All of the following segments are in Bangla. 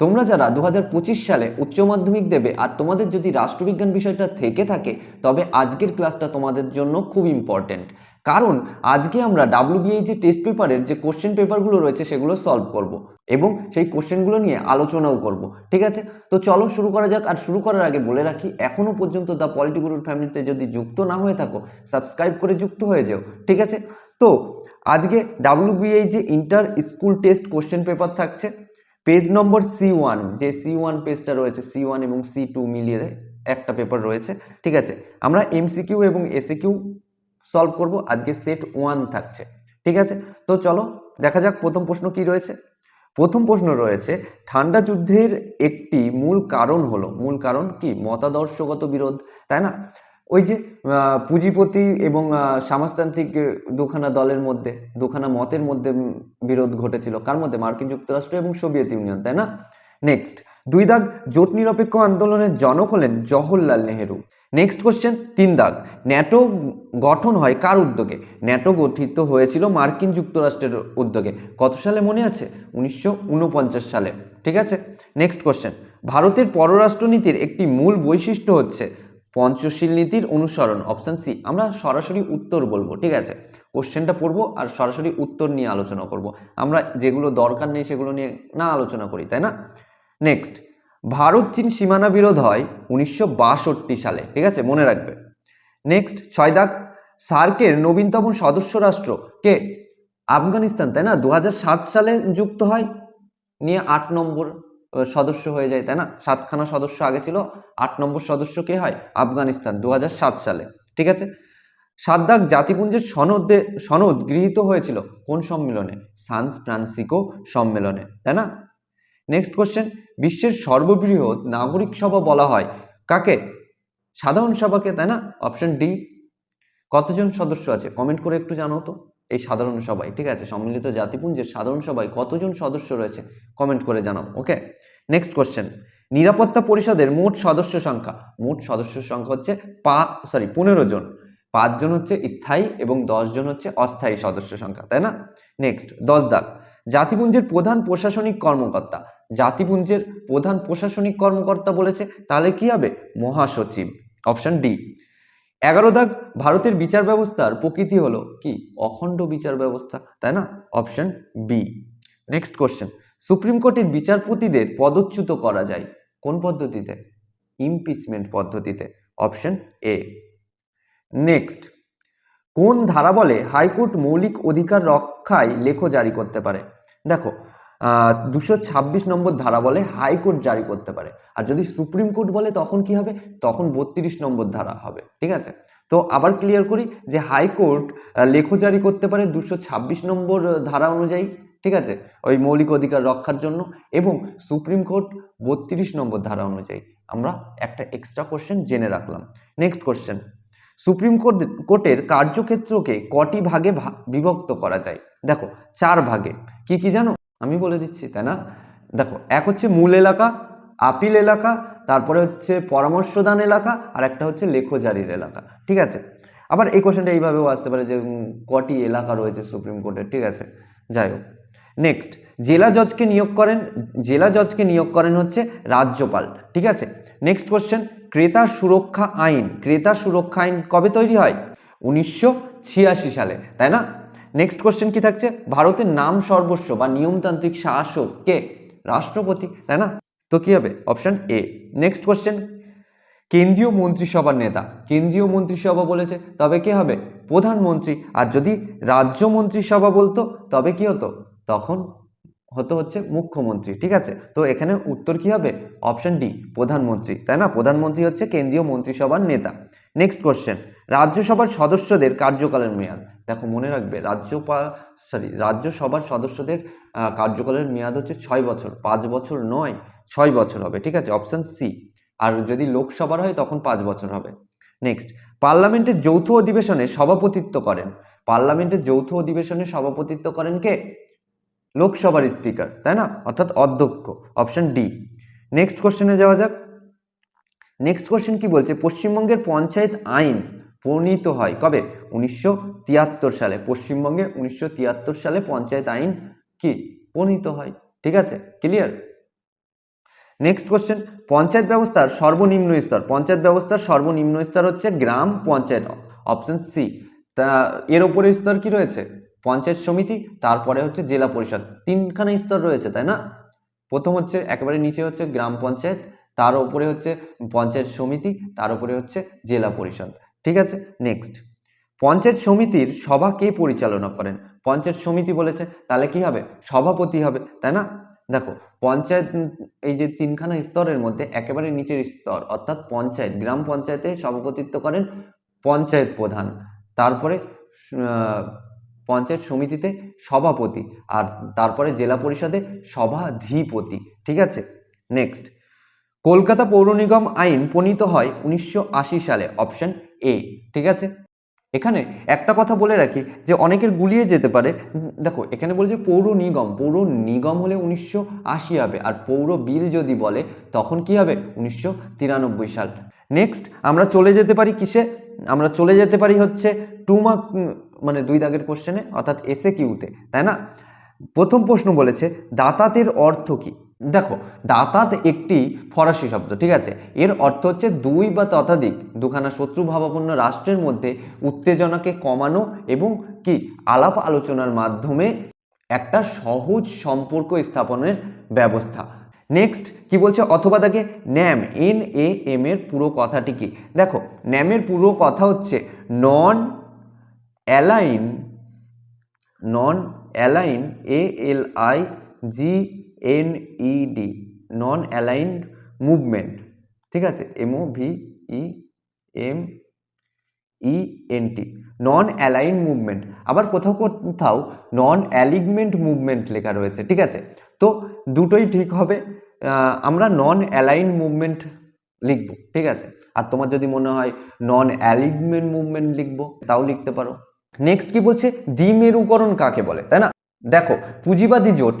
তোমরা যারা দু হাজার পঁচিশ সালে উচ্চ মাধ্যমিক দেবে আর তোমাদের যদি রাষ্ট্রবিজ্ঞান বিষয়টা থেকে থাকে, তবে আজকের ক্লাসটা তোমাদের জন্য খুব ইম্পর্টেন্ট কারণ আজকে আমরা ডাব্লিউবিএই যে টেস্ট পেপারের যে কোশ্চেন পেপারগুলো রয়েছে, সেগুলো সলভ করব এবং সেই কোশ্চেনগুলো নিয়ে আলোচনাও করব। ঠিক আছে? তো চলো শুরু করা যাক আর শুরু করার আগে বলে রাখি এখনও পর্যন্ত দ্য পলিটিগুরুর ফ্যামিলিতে যদি যুক্ত না হয়ে থাকো সাবস্ক্রাইব করে যুক্ত হয়ে যাও। ঠিক আছে? তো আজকে ডাব্লিউবিএই যে inter school test question paper থাকছে। পেজ নম্বর সি ওয়ান যে সি ওয়ান পেজটা রয়েছে সি ওয়ান এবং সি টু মিলিয়ে একটা পেপার রয়েছে, ঠিক আছে? আমরা এমসিকিউ এবং এসিকিউ সলভ করব, আজকে সেট ওয়ান থাকছে, ঠিক আছে? তো চলো, দেখা যাক প্রথম প্রশ্ন কি রয়েছে। প্রথম প্রশ্ন রয়েছে, ঠান্ডা যুদ্ধের একটি মূল কারণ হলো, মূল কারণ কি? মতাদর্শগত বিরোধ, তাই না? ওই যে পুঁজিপতি এবং সমাজতান্ত্রিক দুখানা দলের মধ্যে, দুখানা মতের মধ্যে বিরোধ ঘটেছিল। কার মধ্যে? মার্কিন যুক্তরাষ্ট্র এবং সোভিয়েত ইউনিয়ন, তাই না? নেক্সট দুই দাগ জোট নিরপেক্ষ আন্দোলনের জনক হলেন জওহরলাল নেহেরু। নেক্সট কোশ্চেন তিন দাগ, ন্যাটো গঠন হয় কার উদ্যোগে? ন্যাটো গঠিত হয়েছিল মার্কিন যুক্তরাষ্ট্রের উদ্যোগে। কত সালে মনে আছে? উনিশশো ঊনপঞ্চাশ সালে। ঠিক আছে? নেক্সট কোশ্চেন ভারতের পররাষ্ট্রনীতির একটি মূল বৈশিষ্ট্য হচ্ছে পঞ্চশীল নীতির অনুসরণ অপশন সি আমরা সরাসরি উত্তর বলব, ঠিক আছে? কোশ্চেনটা পড়ব আর সরাসরি উত্তর নিয়ে আলোচনা করব। আমরা যেগুলো দরকার নেই সেগুলো নিয়ে না আলোচনা করি, তাই না? নেক্সট ভারত চীন সীমানা বিরোধ হয় উনিশশো বাষট্টি সালে, ঠিক আছে? মনে রাখবে। নেক্সট ছয় দাগ সার্কের নবীনতম সদস্য রাষ্ট্র কে? আফগানিস্তান, তাই না? দু হাজার সাত সালে যুক্ত হয়, নিয়ে আট নম্বর। সদস্য হয়ে যায়, তাই না? সাতখানা সদস্য আগে ছিল, আট নম্বর সদস্য কে হয়? আফগানিস্তান দু হাজার সাত সালে, ঠিক আছে? সাদ্দাক জাতিপুঞ্জের সনদে, সনদ গৃহীত হয়েছিল কোন সম্মেলনে? সান ফ্রান্সিকো সম্মেলনে, তাই না? নেক্সট কোশ্চেন বিশ্বের সর্ববৃহৎ নাগরিক সভা বলা হয় কাকে? সাধারণ সভাকে, তাই না? অপশন ডি কতজন সদস্য আছে? কমেন্ট করে একটু জানাও তো, এই সাধারণ সভায়, ঠিক আছে? সম্মিলিত জাতিপুঞ্জের সাধারণ সভায় কতজন সদস্য রয়েছে? কমেন্ট করে জানাও ওকে নেক্সট কোশ্চেন নিরাপত্তা পরিষদের মোট সদস্য সংখ্যা। মোট সদস্য সংখ্যা হচ্ছে পা সরি পনেরো জন। পাঁচজন হচ্ছে স্থায়ী এবং জন হচ্ছে অস্থায়ী সদস্য সংখ্যা, তাই না? নেক্সট দশ দাগ। জাতিপুঞ্জের প্রধান প্রশাসনিক কর্মকর্তা। জাতিপুঞ্জের প্রধান প্রশাসনিক কর্মকর্তা বলেছে, তাহলে কি হবে? মহাসচিব। অপশন ডি এগারো দাগ, ভারতের বিচার ব্যবস্থার প্রকৃতি হলো কি? অখণ্ড বিচার ব্যবস্থা, তাই না? Option B next question supreme কোর্টের বিচারপতিদের পদচ্যুত করা যায় কোন পদ্ধতিতে? ইমপিচমেন্ট পদ্ধতিতে। অপশন এ নেক্সট কোন ধারা বলে হাইকোর্ট মৌলিক অধিকার রক্ষায় লেখ জারি করতে পারে? দেখো দুশো ছাব্বিশ নম্বর ধারা বলে হাইকোর্ট জারি করতে পারে। আর যদি সুপ্রিম কোর্ট বলে, তখন কি হবে? তখন বত্রিশ নম্বর ধারা হবে। ঠিক আছে? তো আবার ক্লিয়ার করি যে হাইকোর্ট লেখ জারি করতে পারে দুশো ছাব্বিশ নম্বর ধারা অনুযায়ী। ঠিক আছে? ওই মৌলিক অধিকার রক্ষার জন্য এবং সুপ্রিম কোর্ট বত্রিশ নম্বর ধারা অনুযায়ী আমরা একটা এক্সট্রা কোশ্চেন জেনে রাখলাম। নেক্সট কোশ্চেন সুপ্রিম কোর্ট কোর্টের কার্যক্ষেত্রকে কটি ভাগে বিভক্ত করা যায়? দেখো, চার ভাগে। কি কি জানো? আমি বলে দিচ্ছি, তাই না? দেখো, এক হচ্ছে মূল এলাকা, আপিল এলাকা, তারপরে হচ্ছে পরামর্শদান এলাকা, আর একটা হচ্ছে লেখজারির এলাকা। ঠিক আছে? আবার এই কোশ্চেনটা এইভাবেও আসতে পারে যে কটি এলাকা রয়েছে সুপ্রিম কোর্টের? ঠিক আছে? যাই হোক। নেক্সট জেলা জজকে নিয়োগ করেন, জেলা জজকে নিয়োগ করেন হচ্ছে রাজ্যপাল, ঠিক আছে? নেক্সট কোশ্চেন ক্রেতা সুরক্ষা আইন, ক্রেতা সুরক্ষা আইন কবে তৈরি হয়? উনিশশো ছিয়াশি সালে, তাই না? নেক্সট কোশ্চেন কি থাকছে? ভারতের নাম সর্বস্ব বা নিয়মতান্ত্রিক শাসক কে? রাষ্ট্রপতি, তাই না? তো কি হবে? অপশন এ নেক্সট কোশ্চেন কেন্দ্রীয় মন্ত্রিসভার নেতা। কেন্দ্রীয় মন্ত্রিসভা বলেছে, তবে কে হবে? প্রধানমন্ত্রী, আর যদি রাজ্য মন্ত্রিসভা বলতো, তবে কি হতো? তখন হতো হচ্ছে মুখ্যমন্ত্রী, ঠিক আছে? তো এখানে উত্তর কি হবে? অপশন ডি প্রধানমন্ত্রী, তাই না? প্রধানমন্ত্রী হচ্ছে কেন্দ্রীয় মন্ত্রিসভার নেতা। নেক্সট কোশ্চেন রাজ্যসভার সদস্যদের কার্যকালের মেয়াদ। দেখো, মনে রাখবে রাজ্যপাল সরি রাজ্যসভার সদস্যদের কার্যকালের মেয়াদ হচ্ছে ছয় বছর, পাঁচ বছর নয়, ছয় বছর হবে, ঠিক আছে? অপশন সি আর যদি লোকসভার হয় তখন পাঁচ বছর হবে। নেক্সট পার্লামেন্টের যৌথ অধিবেশনে সভাপতিত্ব করেন। পার্লামেন্টের যৌথ অধিবেশনে সভাপতিত্ব করেন কে? লোকসভার স্পিকার, তাই না? অর্থাৎ অধ্যক্ষ, অপশন ডি। নেক্সট কোশ্চেনে যাওয়া যাক। নেক্সট কোশ্চেন কি বলছে? পশ্চিমবঙ্গের পঞ্চায়েত আইন প্রণীত হয় কবে? উনিশশো তিয়াত্তর সালে। পশ্চিমবঙ্গে উনিশশো তিয়াত্তর সালে পঞ্চায়েত আইন কি? প্রণীত হয়। ঠিক আছে? ক্লিয়ার নেক্সট কোশ্চেন পঞ্চায়েত ব্যবস্থার সর্বনিম্ন স্তর। পঞ্চায়েত ব্যবস্থার সর্বনিম্ন স্তর হচ্ছে গ্রাম পঞ্চায়েত, অপশন সি। তা, এর উপরে স্তর কি রয়েছে? পঞ্চায়েত সমিতি, তারপরে হচ্ছে জেলা পরিষদ। তিনখানা স্তর রয়েছে, তাই না? প্রথম হচ্ছে একেবারে নিচে হচ্ছে গ্রাম পঞ্চায়েত, তার উপরে হচ্ছে পঞ্চায়েত সমিতি, তার উপরে হচ্ছে জেলা পরিষদ। ঠিক আছে? নেক্সট পঞ্চায়েত সমিতির সভা কে পরিচালনা করেন? পঞ্চায়েত সমিতি বলেছে, তাহলে কি হবে? সভাপতি হবে, তাই না? দেখো, পঞ্চায়েত, এই যে তিনখানা স্তরের মধ্যে একেবারে নিচের স্তর, অর্থাৎ পঞ্চায়েত, গ্রাম পঞ্চায়েতে সভাপতিত্ব করেন পঞ্চায়েত প্রধান। তারপরে পঞ্চায়েত সমিতিতে সভাপতি আর তারপরে জেলা পরিষদে সভাধিপতি, ঠিক আছে? নেক্সট কলকাতা পৌর নিগম আইন প্রণীত হয় উনিশশো আশি সালে অপশন এ ঠিক আছে? এখানে একটা কথা বলে রাখি যে অনেকের গুলিয়ে যেতে পারে। দেখো, এখানে বলছে পৌর নিগম। পৌর নিগম হলে উনিশশো আশি হবে আর পৌর বিল যদি বলে, তখন কি হবে? উনিশশো তিরানব্বই সাল। নেক্সট আমরা চলে যেতে পারি কিসে? আমরা চলে যেতে পারি হচ্ছে টু মার্ক মানে দুই দাগের কোশ্চেনে অর্থাৎ এসে কিউতে তাই না? প্রথম প্রশ্ন বলেছে, দাতাতের অর্থ কি? দেখো, দাতাত একটি ফরাসি শব্দ, ঠিক আছে? এর অর্থ হচ্ছে দুই বা ততাধিক, দুখানা শত্রুভাবাপন্ন রাষ্ট্রের মধ্যে উত্তেজনাকে কমানো এবং কি? আলাপ আলোচনার মাধ্যমে একটা সহজ সম্পর্ক স্থাপনের ব্যবস্থা। নেক্সট কি বলছে? অথবা তাকে ন্যাম, এন, এ, এম এর পুরো কথাটি কি? দেখো, ন্যামের পুরো কথা হচ্ছে, non align, non align, A L I G N E D, non aligned movement, ঠিক আছে? M O V E M E N T, non align movement. আবার কোথাও কোথাও নন অ্যালিগমেন্ট মুভমেন্ট লেখা রয়েছে, ঠিক আছে? তো দুটোই ঠিক হবে। আমরা নন অ্যালাইন মুভমেন্ট লিখব, ঠিক আছে? আর তোমার যদি মনে হয় নন অ্যালিগমেন্ট মুভমেন্ট লিখব, তাও লিখতে পারো। নেক্সট কি বলছে? দ্বিমেরুকরণ কাকে বলে? তাই না? দেখো, পুঁজিবাদী জোট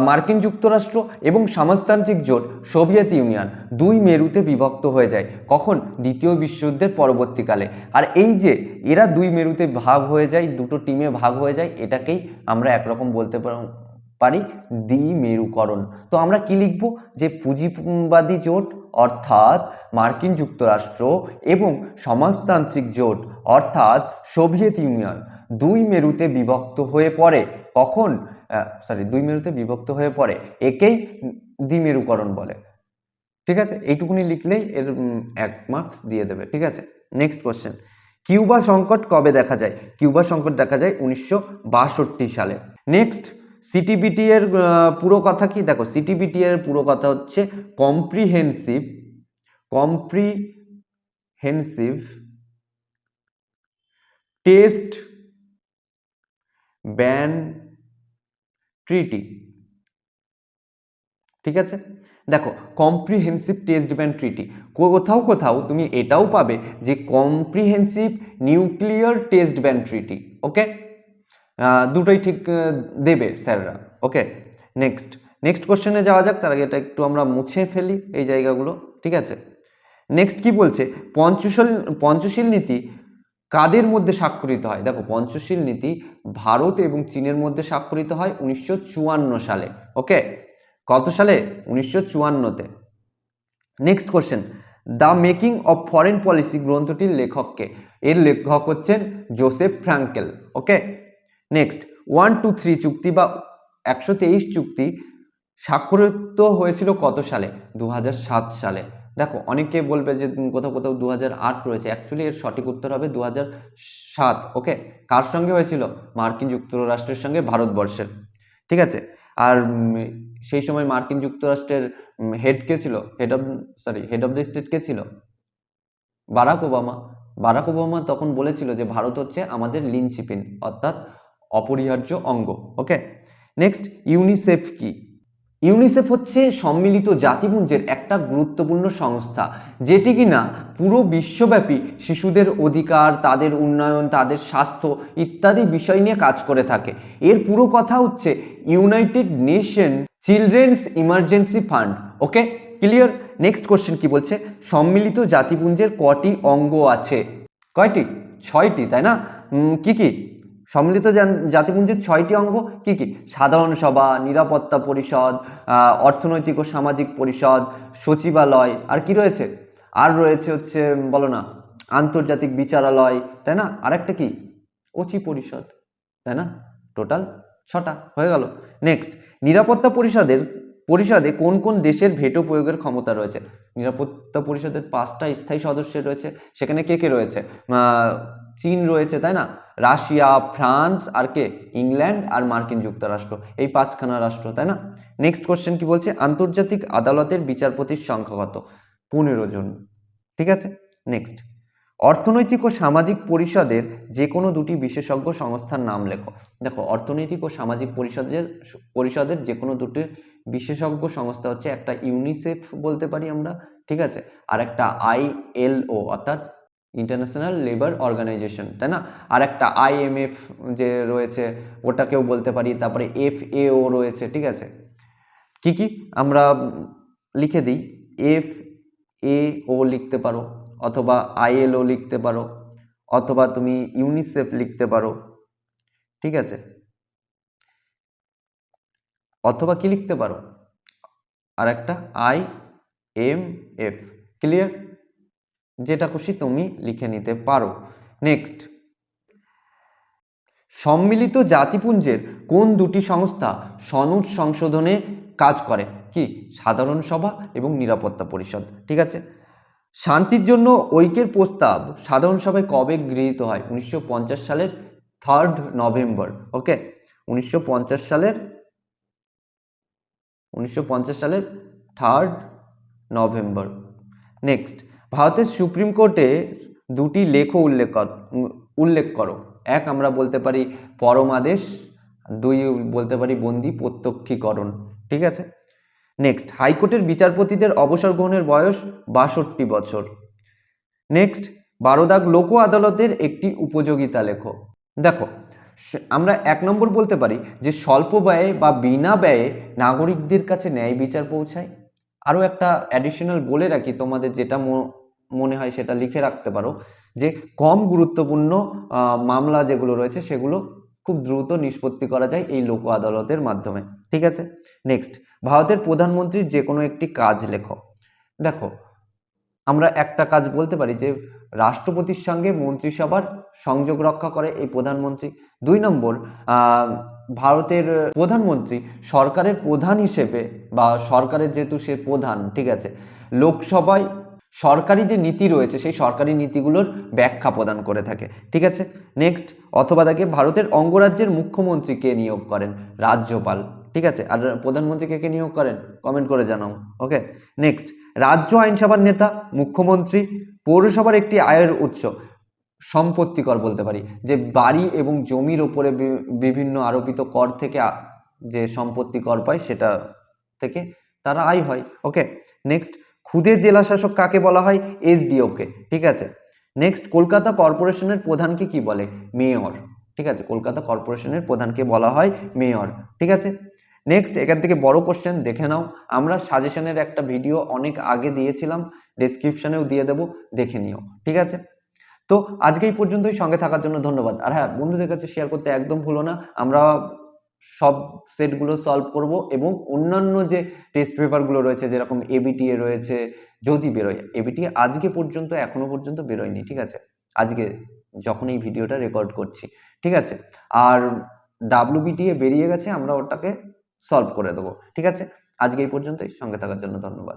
মার্কিন যুক্তরাষ্ট্র এবং সমাজতান্ত্রিক জোট, সোভিয়েত ইউনিয়ন দুই মেরুতে বিভক্ত হয়ে যায়। কখন? দ্বিতীয় বিশ্বযুদ্ধের পরবর্তীকালে। আর এই যে এরা দুই মেরুতে ভাগ হয়ে যায়, দুটো টিমে ভাগ হয়ে যায়, এটাকেই আমরা একরকম বলতে পার- পারি দ্বিমেরুকরণ। তো আমরা কি লিখব? যে পুঁজিবাদী জোট অর্থাৎ মার্কিন যুক্তরাষ্ট্র এবং সমাজতান্ত্রিক জোট অর্থাৎ সোভিয়েত ইউনিয়ন দুই মেরুতে বিভক্ত হয়ে পড়ে। কখন? সরি দুই মেরুতে বিভক্ত হয়ে পড়ে। একেই দ্বিমেরুকরণ বলে। ঠিক আছে? এইটুকুনি লিখলেই এর এক মার্কস দিয়ে দেবে। ঠিক আছে? নেক্সট কোশ্চেন কিউবা সংকট কবে দেখা যায়? কিউবা সংকট দেখা যায় উনিশশো বাষট্টি সালে। নেক্সট সিটিবিটি এর পুরো কথা কি? দেখো সিটিবিটি এর পুরো কথা হচ্ছে comprehensive comprehensive test ban treaty ঠিক আছে? দেখো কম্প্রিহেন্সিভ টেস্ট ব্যান ট্রিটি কোথাও কোথাও তুমি এটাও পাবে যে comprehensive nuclear test ban treaty okay দুটোই ঠিক দেবে স্যাররা। ওকে নেক্সট নেক্সট কোশ্চেনে যাওয়া যাক, তার আগে এটা একটু আমরা মুছে ফেলি এই জায়গাগুলো, ঠিক আছে? নেক্সট কি বলছে? পঞ্চশীল পঞ্চশীল নীতি কাদের মধ্যে স্বাক্ষরিত হয়? দেখো, পঞ্চশীল নীতি ভারত এবং চীনের মধ্যে স্বাক্ষরিত হয় উনিশশো চুয়ান্ন সালে। ওকে কত সালে? উনিশশো চুয়ান্নতে। Next question the making of foreign policy গ্রন্থটির লেখককে। এর লেখক হচ্ছেন Joseph Frankel okay next one two three চুক্তি বা একশো তেইশ চুক্তি স্বাক্ষরিত হয়েছিল কত সালে? দু হাজার সাত সালে। দেখো, অনেকে বলবে যে কোথাও কোথাও দু আট রয়েছে। অ্যাকচুয়ালি এর সঠিক উত্তর হবে দু সাত ওকে কার সঙ্গে হয়েছিল? মার্কিন যুক্তরাষ্ট্রের সঙ্গে, ভারতবর্ষের। ঠিক আছে? আর সেই সময় মার্কিন যুক্তরাষ্ট্রের হেড কে ছিল? Head of sorry head of the state কে ছিল? Barack Obama. বারাক ওবামা তখন বলেছিল যে, ভারত হচ্ছে আমাদের লিনচিপিন অর্থাৎ অপরিহার্য অঙ্গ ওকে নেক্সট ইউনিসেফ কি? ইউনিসেফ হচ্ছে সম্মিলিত জাতিপুঞ্জের একটা গুরুত্বপূর্ণ সংস্থা, যেটি কিনা পুরো বিশ্বব্যাপী শিশুদের অধিকার, তাদের উন্নয়ন, তাদের স্বাস্থ্য ইত্যাদি বিষয় নিয়ে কাজ করে থাকে। এর পুরো কথা হচ্ছে United Nation children's emergency fund okay clear next question কি বলছে? সম্মিলিত জাতিপুঞ্জের কটি অঙ্গ আছে? কয়টি? ছয়টি, তাই না? কি কি? সম্মিলিত জাতিপুঞ্জের ছয়টি অঙ্গ কি কি? সাধারণ সভা, নিরাপত্তা পরিষদ অর্থনৈতিক ও সামাজিক পরিষদ, সচিবালয়, আর কি রয়েছে? আর রয়েছে হচ্ছে বলো না, আন্তর্জাতিক বিচারালয়, তাই না? আরেকটা কি? অচি পরিষদ, তাই না? টোটাল ছটা, হয়ে গেল। নেক্সট নিরাপত্তা পরিষদের, পরিষদে কোন কোন দেশের ভেটো প্রয়োগের ক্ষমতা রয়েছে? নিরাপত্তা পরিষদের পাঁচটা স্থায়ী সদস্য রয়েছে, সেখানে কে কে রয়েছে? চীন রয়েছে, তাই না? রাশিয়া, ফ্রান্স, আর কে? ইংল্যান্ড আর মার্কিন যুক্তরাষ্ট্র। এই পাঁচখানা রাষ্ট্র, তাই না? নেক্সট কোশ্চেন কি বলছে? আন্তর্জাতিক আদালতের বিচারপতির সংখ্যা কত? পনেরো জন। ঠিক আছে? নেক্সট অর্থনৈতিক ও সামাজিক পরিষদের যে কোনো দুটি বিশেষজ্ঞ সংস্থার নাম লেখো। দেখো, অর্থনৈতিক ও সামাজিক পরিষদের পরিষদের যে কোনো দুটি বিশেষজ্ঞ সংস্থা হচ্ছে একটা ইউনিসেফ বলতে পারি আমরা। ঠিক আছে? আর একটা আইএলও অর্থাৎ ইন্টারন্যাশনাল লেবার অর্গানাইজেশন তাই না? আর একটা আইএমএফ যে রয়েছে, ওটাকেও বলতে পারি, তারপরে এফ এও রয়েছে, ঠিক আছে? কি কি? আমরা লিখে দিই এফ এ ও লিখতে পারো, অথবা আইএলও লিখতে পারো, অথবা তুমি ইউনিসেফ লিখতে পারো, ঠিক আছে? অথবা কি লিখতে পারো? আর একটা আই এম এফ ক্লিয়ার যেটা খুশি তুমি লিখে নিতে পারো। নেক্সট সম্মিলিত জাতিপুঞ্জের কোন দুটি সংস্থা সনদ সংশোধনে কাজ করে? কি, সাধারণ সভা এবং নিরাপত্তা পরিষদ? ঠিক আছে। শান্তির জন্য ঐক্যের প্রস্তাব সাধারণ সভায় কবে গৃহীত হয়? উনিশশো পঞ্চাশ সালের থার্ড নভেম্বর ওকে উনিশশো পঞ্চাশ সালের, উনিশশো পঞ্চাশ সালের থার্ড নভেম্বর নেক্সট ভারতের সুপ্রিম কোর্টে দুটি লেখ উল্লেখ উল্লেখ করো। এক আমরা বলতে পারি পরমাদেশ, দুই বলতে পারি বন্দি প্রত্যক্ষীকরণ, ঠিক আছে? নেক্সট হাইকোর্টের বিচারপতিদের অবসর গ্রহণের বয়স বাষট্টি বছর। নেক্সট বারোদাগ লোক আদালতের একটি উপযোগিতা লেখো। দেখো আমরা এক নম্বর বলতে পারি যে স্বল্প ব্যয়ে বা বিনা ব্যয়ে নাগরিকদের কাছে ন্যায় বিচার পৌঁছায়। আরও একটা অ্যাডিশনাল বলে রাখি তোমাদের যেটা মনে হয় সেটা লিখে রাখতে পারো যে কম গুরুত্বপূর্ণ মামলা যেগুলো রয়েছে সেগুলো খুব দ্রুত নিষ্পত্তি করা যায় এই লোক আদালতের মাধ্যমে। ঠিক আছে? নেক্সট ভারতের প্রধানমন্ত্রীর যে কোনো একটি কাজ লেখো। দেখো, আমরা একটা কাজ বলতে পারি যে রাষ্ট্রপতির সঙ্গে মন্ত্রিসভার সংযোগ রক্ষা করে এই প্রধানমন্ত্রী। দুই নম্বর ভারতের প্রধানমন্ত্রী সরকারের প্রধান হিসেবে বা সরকারের যেহেতু সে প্রধান, ঠিক আছে, লোকসভায় সরকারি যে নীতি রয়েছে, সেই সরকারি নীতিগুলোর ব্যাখ্যা প্রদান করে থাকে। ঠিক আছে? নেক্সট অথবা তাকে ভারতের অঙ্গরাজ্যের মুখ্যমন্ত্রী কে নিয়োগ করেন? রাজ্যপাল। ঠিক আছে? আর প্রধানমন্ত্রী কে কে নিয়োগ করেন? কমেন্ট করে জানাও। ওকে নেক্সট রাজ্য আইনসভার নেতা, মুখ্যমন্ত্রী, পৌরসভার একটি আয়ের উৎস সম্পত্তি কর বলতে পারি। যে বাড়ি এবং জমির ওপরে বিভিন্ন আরোপিত কর থেকে যে সম্পত্তি কর পায়, সেটা থেকে তারা আয় হয়। ওকে নেক্সট খুদে জেলা শাসক কাকে বলা হয়? এসডিওকে। ঠিক আছে? নেক্সট কলকাতা কর্পোরেশনের প্রধানকে কি বলে? মেয়র। ঠিক আছে? কলকাতা কর্পোরেশনের প্রধানকে বলা হয় মেয়র। ঠিক আছে? নেক্সট এখান থেকে বড় কোশ্চেন দেখে নাও। আমরা সাজেশনের একটা ভিডিও অনেক আগে দিয়েছিলাম ডেসক্রিপশনেও দিয়ে দেবো, দেখে নিও। ঠিক আছে? তো আজকে এই পর্যন্তই। সঙ্গে থাকার জন্য ধন্যবাদ। আর হ্যাঁ বন্ধুদের কাছে শেয়ার করতে একদম ভুলো না। আমরা সব সেটগুলো সলভ করব এবং অন্যান্য যে টেস্ট পেপারগুলো রয়েছে, যেরকম এবিটিএ রয়েছে, যদি বেরোয় এবিটিএ আজকে পর্যন্ত, এখনও পর্যন্ত বেরোয়নি, ঠিক আছে? আজকে যখন এই ভিডিওটা রেকর্ড করছি, ঠিক আছে? আর ডাব্লিউবিটিএ বেরিয়ে গেছে, আমরা ওটাকে সলভ করে দেবো, ঠিক আছে? আজকে এই পর্যন্তই, সঙ্গে থাকার জন্য ধন্যবাদ।